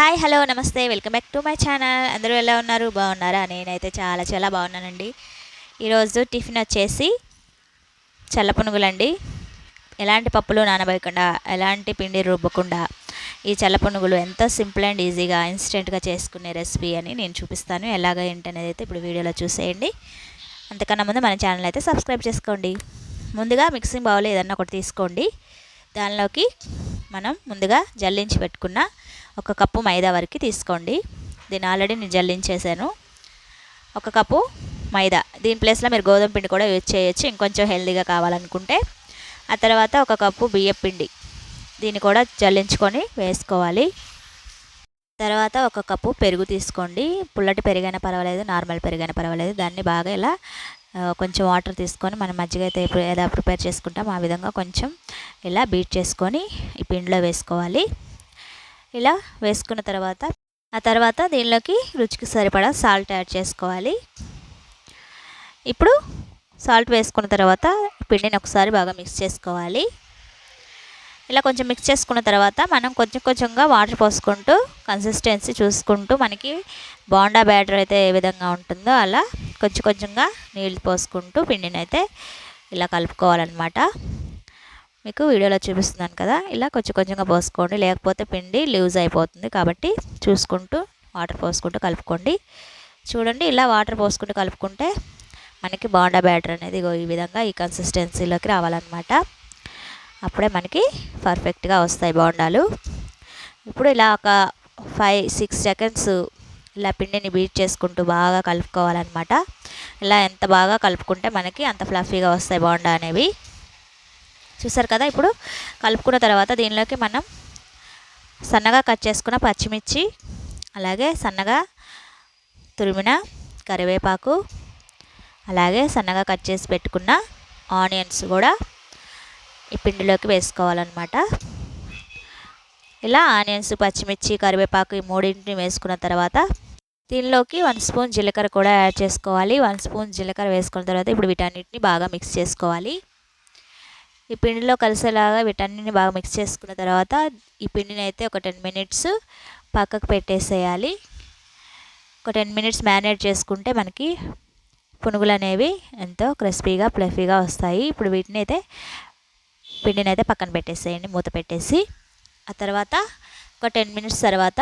Hi hello నమస్తే welcome back to my channel. అందరూ ఎలా ఉన్నారు? బాగున్నారా? నేనైతే చాలా చాలా బాగున్నానండి. ఈరోజు టిఫిన్ వచ్చేసి చల్ల పునుగులండి. ఎలాంటి పప్పులు నానబోయకుండా ఎలాంటి పిండి రుబ్బకుండా ఈ చల్ల పునుగులు ఎంతో సింపుల్ అండ్ ఈజీగా ఇన్స్టెంట్గా చేసుకునే రెసిపీ అని నేను చూపిస్తాను. ఎలాగ ఏంటనేది అయితే ఇప్పుడు వీడియోలో చూసేయండి. అంతకన్నా ముందు మన ఛానల్ అయితే సబ్స్క్రైబ్ చేసుకోండి. ముందుగా మిక్సింగ్ బౌల్ ఏదన్నా ఒకటి తీసుకోండి. దానిలోకి మనం ముందుగా జల్లించి పెట్టుకున్న ఒక కప్పు మైదా వరకు తీసుకోండి. దీన్ని ఆల్రెడీ నేను జల్లించేసాను. ఒక కప్పు మైదా. దీని ప్లేస్లో మీరు గోధుమ పిండి కూడా యూజ్ చేయొచ్చు. ఇంకొంచెం హెల్దీగా కావాలనుకుంటే. ఆ తర్వాత ఒక కప్పు బియ్యం పిండి. దీన్ని కూడా జల్లించుకొని వేసుకోవాలి. తర్వాత ఒక కప్పు పెరుగు తీసుకోండి. పుల్లటి పెరుగైనా పర్వాలేదు నార్మల్ పెరుగైనా పర్వాలేదు. దాన్ని బాగా ఇలా కొంచెం వాటర్ తీసుకొని మనం మజ్జిగ అయితే ఎలా ప్రిపేర్ చేసుకుంటాం ఆ విధంగా కొంచెం ఇలా బీట్ చేసుకొని ఈ పిండిలో వేసుకోవాలి. ఇలా వేసుకున్న తర్వాత ఆ తర్వాత దీనిలోకి రుచికి సరిపడా సాల్ట్ యాడ్ చేసుకోవాలి. ఇప్పుడు సాల్ట్ వేసుకున్న తర్వాత పిండిని ఒకసారి బాగా మిక్స్ చేసుకోవాలి. ఇలా కొంచెం మిక్స్ చేసుకున్న తర్వాత మనం కొంచెం కొంచెంగా వాటర్ పోసుకుంటూ కన్సిస్టెన్సీ చూసుకుంటూ మనకి బాండా బ్యాటర్ అయితే ఏ విధంగా ఉంటుందో అలా కొంచెం కొంచెంగా నీళ్ళు పోసుకుంటూ పిండిని అయితే ఇలా కలుపుకోవాలన్నమాట. మీకు వీడియోలో చూపిస్తున్నాను కదా. ఇలా కొంచెం కొంచెంగా పోసుకోండి. లేకపోతే పిండి లూజ్ అయిపోతుంది కాబట్టి చూసుకుంటూ వాటర్ పోసుకుంటూ కలుపుకోండి. చూడండి ఇలా వాటర్ పోసుకుంటూ కలుపుకుంటే మనకి బాండా బ్యాటర్ అనేది ఈ విధంగా ఈ కన్సిస్టెన్సీలోకి రావాలన్నమాట. అప్పుడే మనకి పర్ఫెక్ట్గా వస్తాయి బోండాలు. ఇప్పుడు ఇలా ఒక ఫైవ్ సిక్స్ సెకండ్స్ ఇలా పిండిని బీట్ చేసుకుంటూ బాగా కలుపుకోవాలన్నమాట. ఇలా ఎంత బాగా కలుపుకుంటే మనకి అంత ఫ్లఫీగా వస్తాయి బోండా అనేవి. చూసారు కదా ఇప్పుడు కలుపుకున్న తర్వాత దీనిలోకి మనం సన్నగా కట్ చేసుకున్న పచ్చిమిర్చి అలాగే సన్నగా తురిమిన కరివేపాకు అలాగే సన్నగా కట్ చేసి పెట్టుకున్న ఆనియన్స్ కూడా ఈ పిండిలోకి వేసుకోవాలన్నమాట. ఇలా ఆనియన్స్ పచ్చిమిర్చి కరివేపాకు ఈ మూడింటిని వేసుకున్న తర్వాత దీనిలోకి వన్ స్పూన్ జీలకర్ర కూడా యాడ్ చేసుకోవాలి. వన్ స్పూన్ జీలకర్ర వేసుకున్న తర్వాత ఇప్పుడు వీటన్నిటిని బాగా మిక్స్ చేసుకోవాలి. ఈ పిండిలో కలిసేలాగా వీటన్నిటిని బాగా మిక్స్ చేసుకున్న తర్వాత ఈ పిండిని అయితే ఒక టెన్ మినిట్స్ పక్కకు పెట్టేసేయాలి. ఒక టెన్ మినిట్స్ మ్యారినేట్ చేసుకుంటే మనకి పునుగులు అనేవి ఎంతో క్రిస్పీగా ప్లఫీగా వస్తాయి. ఇప్పుడు వీటిని అయితే పిండిని అయితే పక్కన పెట్టేసేయండి మూత పెట్టేసి. ఆ తర్వాత ఒక టెన్ మినిట్స్ తర్వాత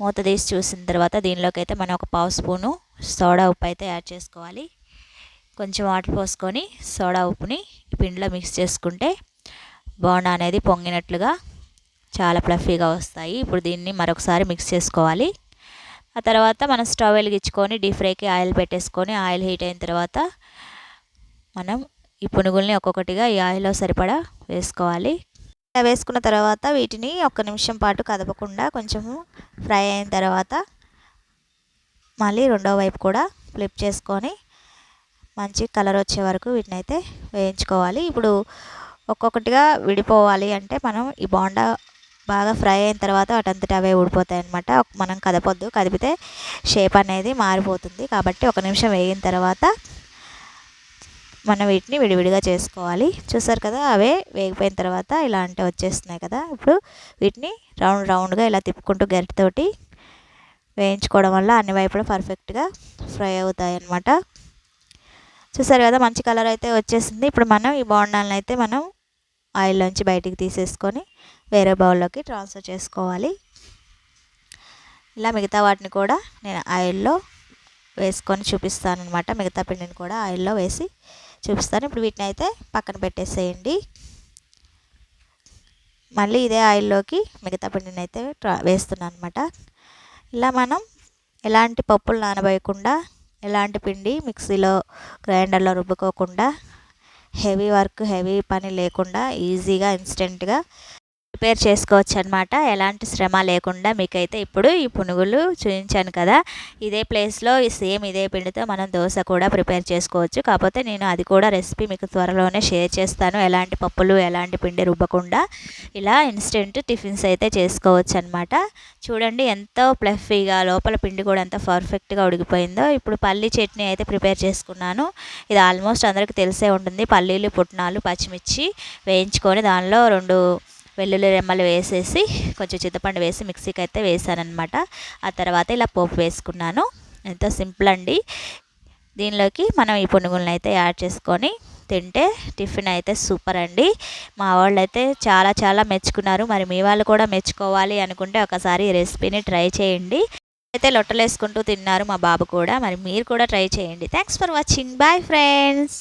మూత తీసి చూసిన తర్వాత దీనిలోకి అయితే మనం ఒక పావు స్పూను సోడా ఉప్పు అయితే యాడ్ చేసుకోవాలి. కొంచెం వాటర్ పోసుకొని సోడా ఉప్పుని పిండిలో మిక్స్ చేసుకుంటే బోండా అనేది పొంగినట్లుగా చాలా ప్లఫీగా వస్తాయి. ఇప్పుడు దీన్ని మరొకసారి మిక్స్ చేసుకోవాలి. ఆ తర్వాత మనం స్టవ్ వెలిగించుకొని డీప్ ఫ్రైకి ఆయిల్ పెట్టేసుకొని ఆయిల్ హీట్ అయిన తర్వాత మనం ఈ పునుగుల్ని ఒక్కొక్కటిగా ఈ ఆయిల్లో సరిపడా వేసుకోవాలి. ఇలా వేసుకున్న తర్వాత వీటిని ఒక నిమిషం పాటు కదపకుండా కొంచెము ఫ్రై అయిన తర్వాత మళ్ళీ రెండో వైపు కూడా ఫ్లిప్ చేసుకొని మంచి కలర్ వచ్చే వరకు వీటిని అయితే వేయించుకోవాలి. ఇప్పుడు ఒక్కొక్కటిగా విడిపోవాలి అంటే మనం ఈ బోండా బాగా ఫ్రై అయిన తర్వాత అటంతటి అవే ఊడిపోతాయి అనమాట మనం కదపొద్దు కదిపితే షేప్ అనేది మారిపోతుంది. కాబట్టి ఒక నిమిషం వేగిన తర్వాత మనం వీటిని విడివిడిగా చేసుకోవాలి. చూసారు కదా అవే వేగిపోయిన తర్వాత ఇలాంటివి వచ్చేస్తున్నాయి కదా. ఇప్పుడు వీటిని రౌండ్ రౌండ్గా ఇలా తిప్పుకుంటూ గరిటతోటి వేయించుకోవడం వల్ల అన్ని వైపులా పర్ఫెక్ట్గా ఫ్రై అవుతాయి అన్నమాట చూసారు కదా మంచి కలర్ అయితే వచ్చేసింది. ఇప్పుడు మనం ఈ బోండాలను అయితే మనం ఆయిల్లోంచి బయటికి తీసేసుకొని వేరే బౌల్లోకి ట్రాన్స్ఫర్ చేసుకోవాలి. ఇలా మిగతా వాటిని కూడా నేను ఆయిల్లో వేసుకొని చూపిస్తాను అనమాట మిగతా పిండిని కూడా ఆయిల్లో వేసి చూపిస్తాను. ఇప్పుడు వీటిని అయితే పక్కన పెట్టేసేయండి. మళ్ళీ ఇదే ఆయిల్లోకి మిగతా పిండిని అయితే వేస్తున్నాను అనమాట ఇలా మనం ఎలాంటి పప్పులు నానబోయకుండా ఎలాంటి పిండి మిక్సీలో గ్రైండర్లో రుబ్బుకోకుండా హెవీ వర్క్ హెవీ పని లేకుండా ఈజీగా ఇన్స్టెంట్గా ప్రిపేర్ చేసుకోవచ్చు అనమాట ఎలాంటి శ్రమ లేకుండా మీకైతే ఇప్పుడు ఈ పునుగులు చూపించాను కదా. ఇదే ప్లేస్లో సేమ్ ఇదే పిండితో మనం దోశ కూడా ప్రిపేర్ చేసుకోవచ్చు. కాకపోతే నేను అది కూడా రెసిపీ మీకు త్వరలోనే షేర్ చేస్తాను. ఎలాంటి పప్పులు ఎలాంటి పిండి రుబ్బకుండా ఇలా ఇన్స్టెంట్ టిఫిన్స్ అయితే చేసుకోవచ్చు అనమాట చూడండి ఎంతో ప్లఫీగా లోపల పిండి కూడా ఎంత పర్ఫెక్ట్గా ఉడికిపోయిందో. ఇప్పుడు పల్లీ చట్నీ అయితే ప్రిపేర్ చేసుకున్నాను. ఇది ఆల్మోస్ట్ అందరికీ తెలిసే ఉంటుంది. పల్లీలు పుట్నాలు పచ్చిమిర్చి వేయించుకొని దానిలో రెండు వెల్లుల్లి రెమ్మలు వేసేసి కొంచెం చింతపండు వేసి మిక్సీకి అయితే వేసానమాట ఆ తర్వాత ఇలా పోపు వేసుకున్నాను. ఎంతో సింపుల్ అండి. దీనిలోకి మనం ఈ పునుగులను అయితే యాడ్ చేసుకొని తింటే టిఫిన్ అయితే సూపర్ అండి. మా వాళ్ళు అయితే చాలా చాలా మెచ్చుకున్నారు. మరి మీ వాళ్ళు కూడా మెచ్చుకోవాలి అనుకుంటే ఒకసారి ఈ రెసిపీని ట్రై చేయండి. అయితే లొట్టలేసుకుంటూ తిన్నారు మా బాబు కూడా. మరి మీరు కూడా ట్రై చేయండి. Thanks for watching. Bye friends.